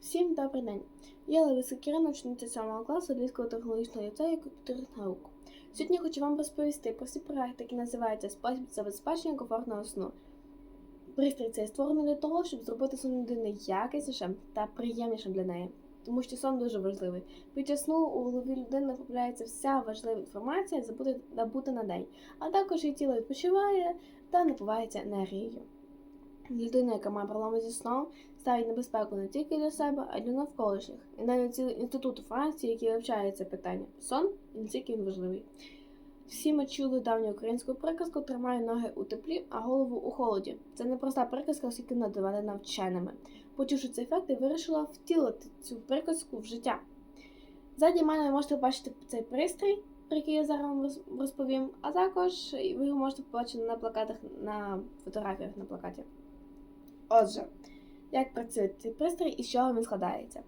Всім добрий день. Я Лариса Кірина, учениця 7 класу Львівського технологічного ліцею комп'ютерних наук. Сьогодні хочу вам розповісти про свій проект, який називається Спосіб забезпечення комфортного сну. Пристрій цей створений для того, щоб зробити сон людини якіснішим та приємнішим для неї, тому що сон дуже важливий. Під час сну у голові людини трапляється вся важлива інформація, забути набута на день, а також її тіло відпочиває та напивається енергією. Людина, яка має проблеми зі сном, ставить небезпеку не тільки для себе, а й для навколишніх. І навіть цілий інститут у Франції, який вивчає це питання. Сон і не тільки він важливий. Всі ми чули давню українську приказку тримай ноги у теплі, а голову у холоді. Це не проста приказка, оскільки вона доведена вченими. Почувши цей ефект, я вирішила втілити цю приказку в життя. Ззаді мене ви можете побачити цей пристрій, про який я зараз вам розповім, а також ви його можете побачити на плакатах, на фотографіях на плакаті. Отже, як працює цей пристрій і з чого він складається?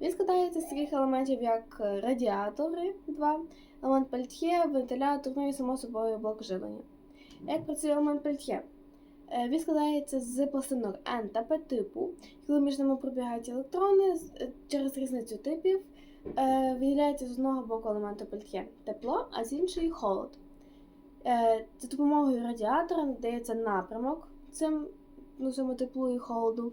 Він складається з таких елементів, як е, радіатори, два, елемент пельт'є, вентилятор, ну і само собою блок живлення. Як працює елемент пельт'є? Е, Він складається з пластинок N та P типу, коли між ними пробігають електрони е, через різницю типів. Виділяється з одного боку елементу пельт'є тепло, а з іншої холод. За допомогою радіатора надається напрямок цим ну, цьому теплу і холоду.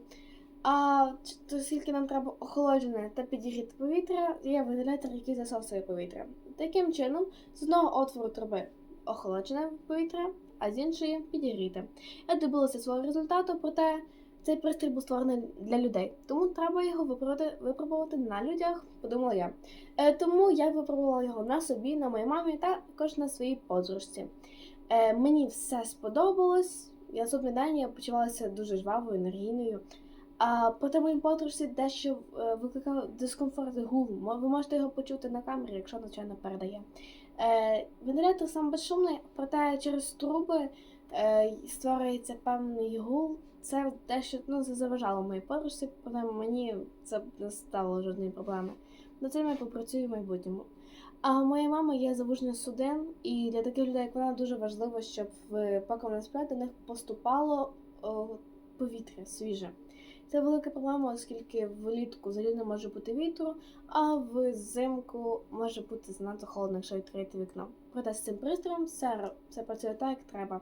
А ч- оскільки нам треба охолоджене та підігріти повітря, є вентилятор, який засосує повітря. Таким чином, з одного отвору труби охолоджене повітря, а з іншої підігріте. Я добилася свого результату, проте цей пристрій був створений для людей, тому треба його випробувати на людях, подумала я. Е, тому я випробувала його на собі, на моїй мамі та також на своїй подружці. Е, мені все сподобалось. Я наступний день почувалася дуже жвавою, енергійною. А проте моїй подружці дещо е, викликав дискомфорт гул. Ви можете його почути на камері, якщо звичайно передає. Е, вентилятор сам безшумний, проте через труби створюється певний гул. Це дещо ну, це заважало моїй подружці, проте мені це не стало жодної проблеми. Над цим я попрацюю в майбутньому. А моя мама є завужня судин, і для таких людей, як вона, дуже важливо, щоб в вони сплять, до них поступало о, повітря свіже. Це велика проблема, оскільки влітку взагалі не може бути вітру, а взимку може бути занадто холодно, якщо відкрити вікно. Проте з цим пристроєм все, все працює так, як треба.